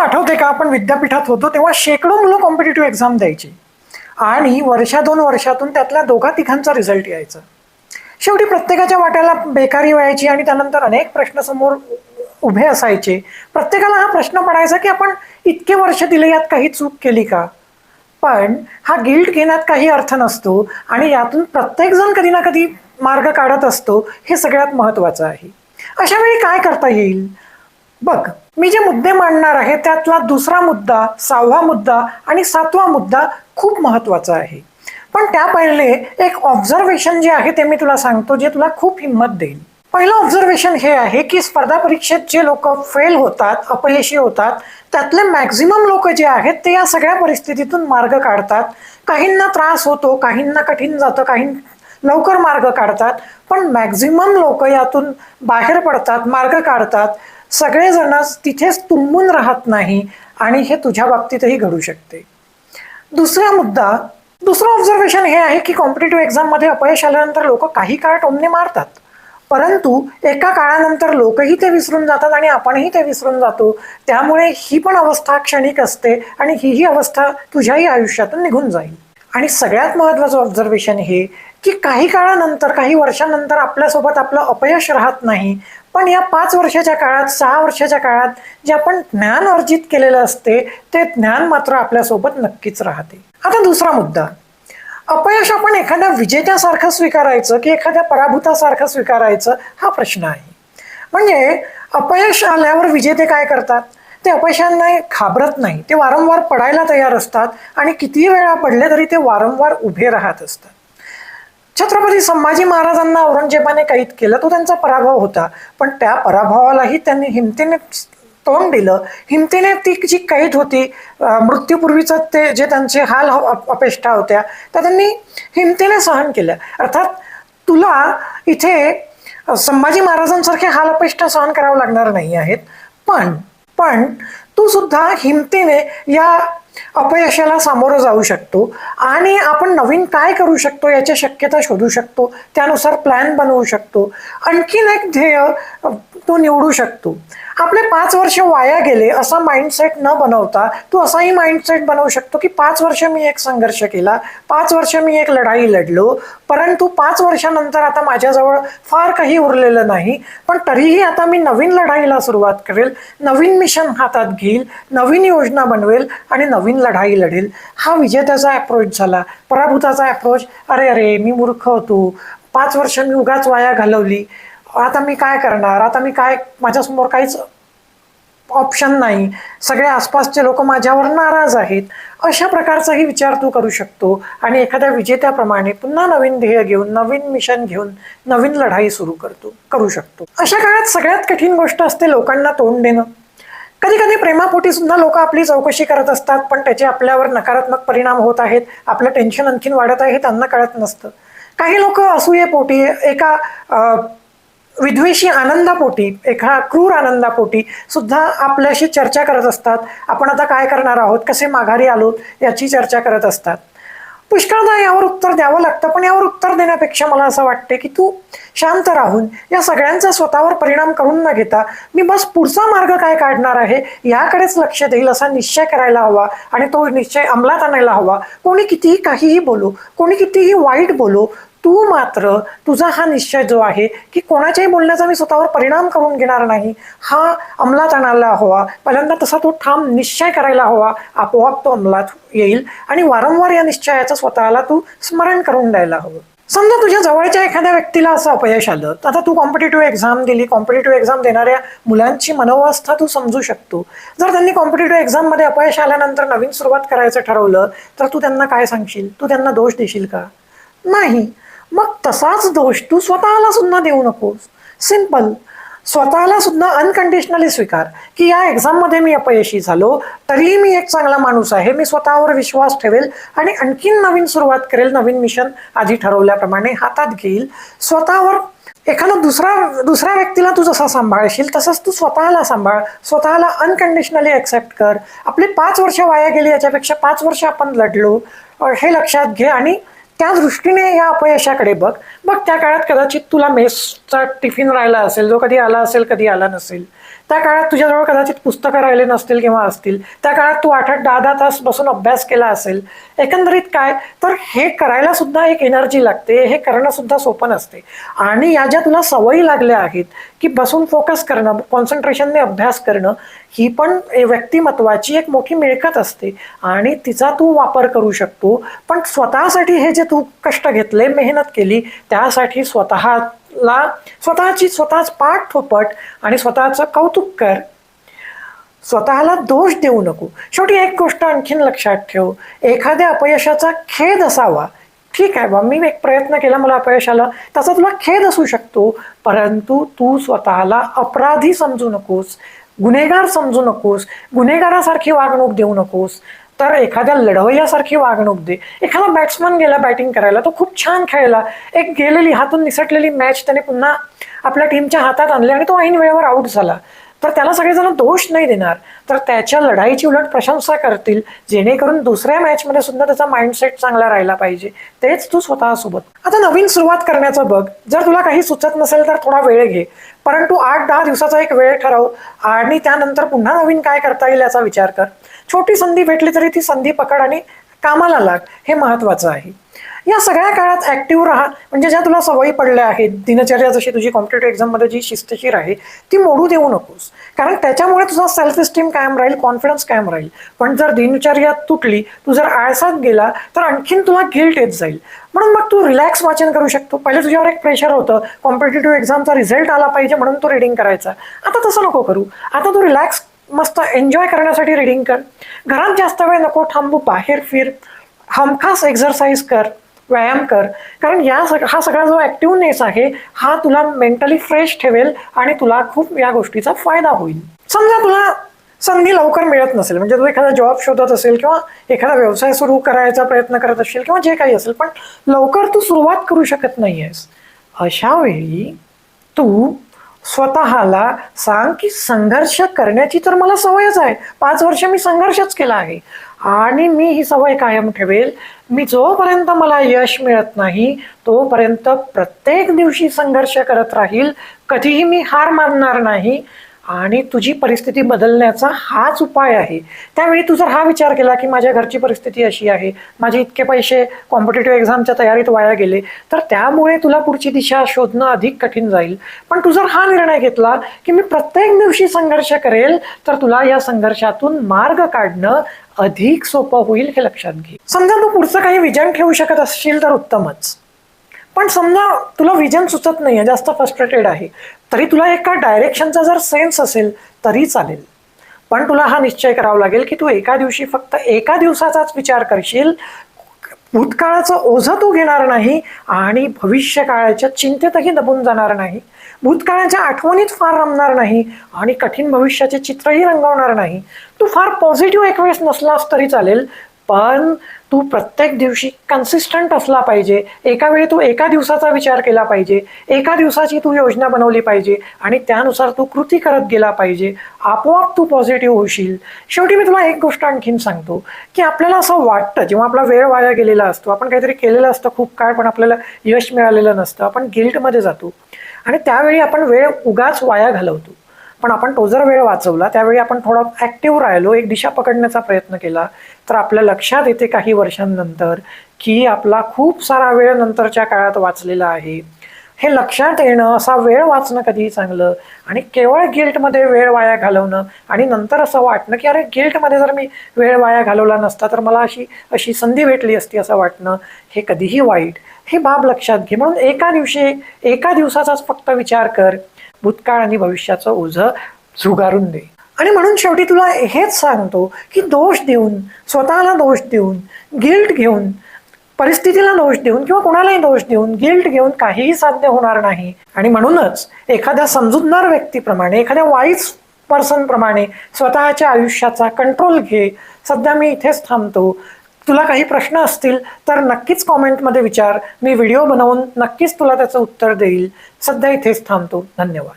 आठवते का? आपण विद्यापीठात होतो तेव्हा शेकडो मुलं कॉम्पिटेटिव्ह एक्झाम द्यायची. आणि वर्षा दोन वर्षातून त्यातल्या दोघा तिघांचा रिझल्ट यायचा. शेवटी प्रत्येकाच्या वाट्याला बेकारी व्हायची आणि त्यानंतर अनेक प्रश्न समोर उभे असायचे. प्रत्येकाला हा प्रश्न पडायचा की आपण इतके वर्ष दिले यात काही चूक केली का? पण हा गिल्ट घेण्यात काही अर्थ नसतो आणि यातून प्रत्येकजण कधी ना कधी मार्ग काढत असतो हे सगळ्यात महत्त्वाचं आहे. अशा वेळी काय करता येईल? बघ मी जे मुद्दे मांडणार आहे त्यातला दुसरा मुद्दा सहावा मुद्दा आणि सातवा मुद्दा खूप महत्त्वाचा आहे. पण त्या पहिले एक ऑब्झर्वेशन जे आहे ते मी तुला सांगतो जे तुला खूप हिंमत देईल. पहिलं ऑब्झर्वेशन हे आहे की स्पर्धा परीक्षेत जे लोक फेल होतात अपयशी होतात त्यातले मॅक्झिमम लोक जे आहेत ते या सगळ्या परिस्थितीतून मार्ग काढतात. काहींना त्रास होतो काहींना कठीण जातं काही लवकर मार्ग काढतात पण मॅक्झिमम लोक यातून बाहेर पडतात मार्ग काढतात. सगळेजण तिथेच तुंबून राहत नाही आणि हे तुझ्या बाबतीतही घडू शकते. दुसरा मुद्दा दुसरं ऑब्झर्वेशन हे आहे की कॉम्पिटेटिव्ह एक्झाममध्ये अपयश आल्यानंतर लोक काही काळ टोमणे मारतात. परंतु एका काळानंतर लोकही ते विसरून जातात आणि आपणही ते विसरून जातो. त्यामुळे ही पण अवस्था क्षणिक असते आणि हीही अवस्था तुझ्याही आयुष्यातून निघून जाईल. आणि सगळ्यात महत्त्वाचं ऑब्झर्वेशन हे की काही काळानंतर काही वर्षानंतर आपल्यासोबत आपलं अपयश राहत नाही. पण या पाच वर्षाच्या काळात सहा वर्षाच्या काळात जे आपण ज्ञान अर्जित केलेलं असते ते ज्ञान मात्र आपल्यासोबत नक्कीच राहते. आता दुसरा मुद्दा. अपयश आपण एखाद्या विजेत्यासारखं स्वीकारायचं की एखाद्या पराभूतासारखं स्वीकारायचं हा प्रश्न आहे. म्हणजे अपयश आल्यावर विजेते काय करतात? ते अपयशांना घाबरत नाही. ते वारंवार पडायला तयार असतात आणि कितीही वेळा पडले तरी ते वारंवार उभे राहत असतात. छत्रपती संभाजी महाराजांना औरंगजेबाने कैद केलं तो त्यांचा पराभव होता. पण त्या पराभवालाही त्यांनी हिमतीने तोंड दिलं. हिमतीने ती जी कैद होती मृत्यूपूर्वीचं ते जे त्यांचे हाल अपेष्टा होत्या त्या त्यांनी हिमतीने सहन केल्या. अर्थात तुला इथे संभाजी महाराजांसारखे हाल अपेष्टा सहन करावं लागणार नाही आहेत. पण पण तो सुद्धा हिमतीने या अपयशाला सामोरं जाऊ शकतो. आणि आपण नवीन काय करू शकतो याच्या शक्यता शोधू शकतो. त्यानुसार प्लॅन बनवू शकतो. आणखीन एक ध्येय तू निवडू शकतो. आपले पाच वर्ष वाया गेले असा माइंडसेट न बनवता तू असाही माइंडसेट बनवू शकतो की पाच वर्ष मी एक संघर्ष केला पाच वर्ष मी एक लढाई लढलो परंतु पाच वर्षानंतर आता माझ्याजवळ फार काही उरलेलं नाही पण तरीही आता मी नवीन लढाईला सुरुवात करेल नवीन मिशन हातात घेईल नवीन योजना बनवेल आणि नवीन लढाई लढेल. हा विजेत्याचा अप्रोच झाला. पराभूताचा अप्रोच अरे अरे मी मूर्ख होतो. पाच वर्ष मी उगाच वाया घालवली. आता मी काय करणार? आता मी काय माझ्यासमोर काहीच ऑप्शन नाही. सगळे आसपासचे लोक माझ्यावर नाराज आहेत. अशा प्रकारचाही विचार तू करू शकतो. आणि एखाद्या विजेत्याप्रमाणे पुन्हा नवीन ध्येय घेऊन नवीन मिशन घेऊन नवीन लढाई सुरू करतो करू शकतो. अशा काळात सगळ्यात कठीण गोष्ट असते लोकांना तोंड देणं. कधी कधी प्रेमापोटी सुद्धा लोक आपली चौकशी करत असतात पण त्याचे आपल्यावर नकारात्मक परिणाम होत आहेत. आपलं टेन्शन आणखीन वाढत आहे हे त्यांना कळत नसतं. काही लोक असूयेपोटी एका विद्वेषी आनंदापोटी एका क्रूर आनंदापोटी सुद्धा आपल्याशी चर्चा करत असतात. आपण आता काय करणार आहोत? कसे माघारी आलो? याची चर्चा करत असतात. पुष्कळदा यावर उत्तर द्यावं लागतं पण यावर उत्तर देण्यापेक्षा मला असं वाटते की तू शांत राहून या सगळ्यांचा स्वतःवर परिणाम करून न घेता मी बस पुढचा मार्ग काय काढणार आहे? याकडेच लक्ष देईल असा निश्चय करायला हवा आणि तो निश्चय अंमलात आणायला हवा. कोणी कितीही काहीही बोलू कोणी कितीही वाईट बोलो तू मात्र तुझा हा निश्चय जो आहे की कोणाच्याही बोलण्याचा मी स्वतःवर परिणाम करून घेणार नाही हा अंमलात आणायला हवा. पहिल्यांदा तसा तो ठाम निश्चय करायला हवा. आपोआप तो अंमलात येईल आणि वारंवार या निश्चयाचं स्वतःला तू स्मरण करून द्यायला हवं. समजा तुझ्या जवळच्या एखाद्या व्यक्तीला असं अपयश आलं तर आता तू कॉम्पिटेटिव्ह एक्झाम दिली. कॉम्पिटेटिव्ह एक्झाम देणाऱ्या मुलांची मनोवस्था तू समजू शकतो. जर त्यांनी कॉम्पिटेटिव्ह एक्झाममध्ये अपयश आल्यानंतर नवीन सुरुवात करायचं ठरवलं तर तू त्यांना काय सांगशील? तू त्यांना दोष देशील का? नाही. मग तसाच दोष तू स्वतःला सुद्धा देऊ नकोस. सिंपल स्वतःला सुद्धा अनकंडिशनली स्वीकार. की या एक्झाममध्ये मी अपयशी झालो तरीही मी एक चांगला माणूस आहे मी स्वतःवर विश्वास ठेवेल आणि आणखीन नवीन सुरुवात करेल नवीन मिशन आधी ठरवल्याप्रमाणे हातात घेईल. स्वतःवर एखादा दुसरा दुसऱ्या व्यक्तीला तू जसा सांभाळशील तसंच तू स्वतःला सांभाळ. स्वतःला अनकंडिशनली ॲक्सेप्ट कर. आपली पाच वर्ष वाया गेली याच्यापेक्षा पाच वर्ष आपण लढलो हे लक्षात घे आणि त्या दृष्टीने या अपयशाकडे बघ. बघ त्या काळात कदाचित तुला मेसचा टिफिन राहिला असेल जो कधी आला असेल कधी आला नसेल. त्या काळात तुझ्याजवळ कदाचित पुस्तकं राहिले नसतील किंवा असतील. त्या काळात तू आठ आठ दहा दहा तास बसून अभ्यास केला असेल. एकंदरीत काय? तर हे करायला सुद्धा एक एनर्जी लागते हे करणं सुद्धा सोपं नसते. आणि या ज्या तुला सवयी लागल्या आहेत की बसून फोकस करणं कॉन्सन्ट्रेशनने अभ्यास करणं ही पण व्यक्तिमत्वाची एक मोठी मिळकत असते. आणि तिचा तू वापर करू शकतो. पण स्वतःसाठी हे जे तू कष्ट घेतले मेहनत केली त्यासाठी स्वतःला स्वतःची स्वतःच पाठ थोपट आणि स्वतःचं कौतुक कर. स्वतःला दोष देऊ नको. शेवटी एक गोष्ट आणखीन लक्षात ठेव. एखाद्या अपयशाचा खेद असावा. ठीक आहे बा मी एक प्रयत्न केला मला अपयश आलं. त्याचा तुला खेद असू शकतो परंतु तू स्वतःला अपराधी समजू नकोस गुन्हेगार समजू नकोस गुन्हेगारासारखी वागणूक देऊ नकोस. तर एखाद्या लढवय्यासारखी वागणूक दे. एखादा बॅट्समन गेला बॅटिंग करायला तो खूप छान खेळला एक गेलेली हातून निसटलेली मॅच त्याने पुन्हा आपल्या टीमच्या हातात आणली आणि तो ऐन वेळेवर आऊट झाला. तर त्याला सगळेजण दोष नाही देणार. तर त्याच्या लढाईची उलट प्रशंसा करतील जेणेकरून दुसऱ्या मॅचमध्ये सुद्धा त्याचा माइंडसेट चांगला राहिला पाहिजे. तेच तू स्वतःसोबत. आता नवीन सुरुवात करण्याचं बघ. जर तुला काही सुचत नसेल तर थोडा वेळ घे. परंतु आठ दहा दिवसाचा एक वेळ ठरव आणि त्यानंतर पुन्हा नवीन काय करता येईल याचा विचार कर. छोटी संधी भेटली तरी ती संधी पकड आणि कामाला लाग. हे महत्वाचं आहे. या सगळ्या काळात ॲक्टिव्ह राहा. म्हणजे ज्या तुला सवयी पडल्या आहेत दिनचर्या जशी तुझी कॉम्पिटेटिव्ह एक्झाममध्ये जी शिस्तशीर आहे ती मोडू देऊ नकोस. कारण त्याच्यामुळे तुझा सेल्फ इस्टीम कायम राहील कॉन्फिडन्स कायम राहील. पण जर दिनचर्या तुटली तू जर आळसात गेला तर आणखीन तुला गिल्ट येत जाईल. म्हणून मग तू रिलॅक्स वाचन करू शकतो. पहिले तुझ्यावर एक प्रेशर होतं. कॉम्पिटेटिव्ह एक्झामचा रिझल्ट आला पाहिजे म्हणून तू रिडिंग करायचा. आता तसं नको करू. आता तू रिलॅक्स मस्त एन्जॉय करण्यासाठी रिडिंग कर. घरात जास्त वेळ नको थांबू बाहेर फिर. हमखास एक्झरसाईज कर. व्यायाम कर. कारण या सग हा सगळा जो ॲक्टिव्हनेस आहे हा तुला मेंटली फ्रेश ठेवेल आणि तुला खूप या गोष्टीचा फायदा होईल. समजा तुला संधी लवकर मिळत नसेल म्हणजे तू एखादा जॉब शोधत असेल किंवा एखादा व्यवसाय सुरू करायचा प्रयत्न करत असेल किंवा जे काही असेल पण लवकर तू सुरुवात करू शकत नाही आहेस अशा वेळी तू स्वतःला सांग की संघर्ष करण्याची तर मला सवयच आहे. पाच वर्ष मी संघर्षच केला आहे. आणि मी ही सवय कायम ठेवेल. मी जोपर्यंत मला यश मिळत नाही तोपर्यंत प्रत्येक दिवशी संघर्ष करत राहील. कधीही मी हार मानणार नाही. आणि तुझी परिस्थिती बदलण्याचा हाच उपाय आहे. त्यावेळी तू जर हा विचार केला की माझ्या घरची परिस्थिती अशी आहे माझे इतके पैसे कॉम्पिटेटिव्ह एक्झामच्या तयारीत वाया गेले तर त्यामुळे तुला पुढची दिशा शोधणं अधिक कठीण जाईल. पण तू जर हा निर्णय घेतला की मी प्रत्येक दिवशी संघर्ष करेल तर तुला या संघर्षातून मार्ग काढणं अधिक सोपं होईल हे लक्षात घे. समजा तू पुढचं काही विजन ठेवू शकत असशील तर उत्तमच. पण समजा तुला विजन सुचत नाहीये जास्त फ्रस्ट्रेटेड आहे तरी तुला एका डायरेक्शनचा जर सेन्स असेल तरी चालेल. पण तुला हा निश्चय करावा लागेल की तू एका दिवशी फक्त एका दिवसाचाच विचार करशील. भूतकाळाचं ओझं तू घेणार नाही आणि भविष्यकाळाच्या चिंतेतही दबून जाणार नाही. भूतकाळाच्या आठवणीत फार रमणार नाही आणि कठीण भविष्याचे चित्रही रंगवणार नाही. तू फार पॉझिटिव्ह एक वेळेस नसलास तरी चालेल पण तू प्रत्येक दिवशी कन्सिस्टंट असला पाहिजे. एका वेळी तू एका दिवसाचा विचार केला पाहिजे. एका दिवसाची तू योजना बनवली पाहिजे आणि त्यानुसार तू कृती करत गेला पाहिजे. आपोआप तू पॉझिटिव्ह होशील. शेवटी मी तुला एक गोष्ट आणखीन सांगतो की आपल्याला असं वाटतं जेव्हा आपला वेळ वाया गेलेला असतो आपण काहीतरी केलेलं असतं खूप काळ पण आपल्याला यश मिळालेलं नसतं आपण गिल्टमध्ये जातो. आणि त्यावेळी आपण वेळ उगाच वाया घालवतो. पण आपण तो जर वेळ वाचवला त्यावेळी आपण थोडा ॲक्टिव्ह राहिलो एक दिशा पकडण्याचा प्रयत्न केला तर आपल्या लक्षात येते काही वर्षांनंतर की आपला खूप सारा वेळ नंतरच्या काळात वाचलेला आहे. हे लक्षात येणं असा वेळ वाचणं कधीही चांगलं आणि केवळ गिल्टमध्ये वेळ वाया घालवणं आणि नंतर असं वाटणं की अरे गिल्टमध्ये जर मी वेळ वाया घालवला नसता तर मला अशी अशी संधी भेटली असती असं वाटणं हे कधीही वाईट. हे बाब लक्षात घे. म्हणून एका दिवशी एका दिवसाचाच फक्त विचार कर. भूतकाळ आणि भविष्याचं ओझं झुगारून दे. आणि म्हणून शेवटी तुला हेच सांगतो की दोष देऊन स्वतःला दोष देऊन गिल्ट घेऊन परिस्थितीला दोष देऊन किंवा कोणालाही दोष देऊन गिल्ट घेऊन काहीही साध्य होणार नाही. आणि म्हणूनच एखाद्या समजूतदार व्यक्तीप्रमाणे एखाद्या वाईज पर्सनप्रमाणे स्वतःच्या आयुष्याचा कंट्रोल घे. सध्या मी इथेच थांबतो. तुला काही प्रश्न असतील तर नक्कीच कॉमेंटमध्ये विचार. मी व्हिडिओ बनवून नक्कीच तुला त्याचं उत्तर देईल. सध्या इथेच थांबतो. धन्यवाद.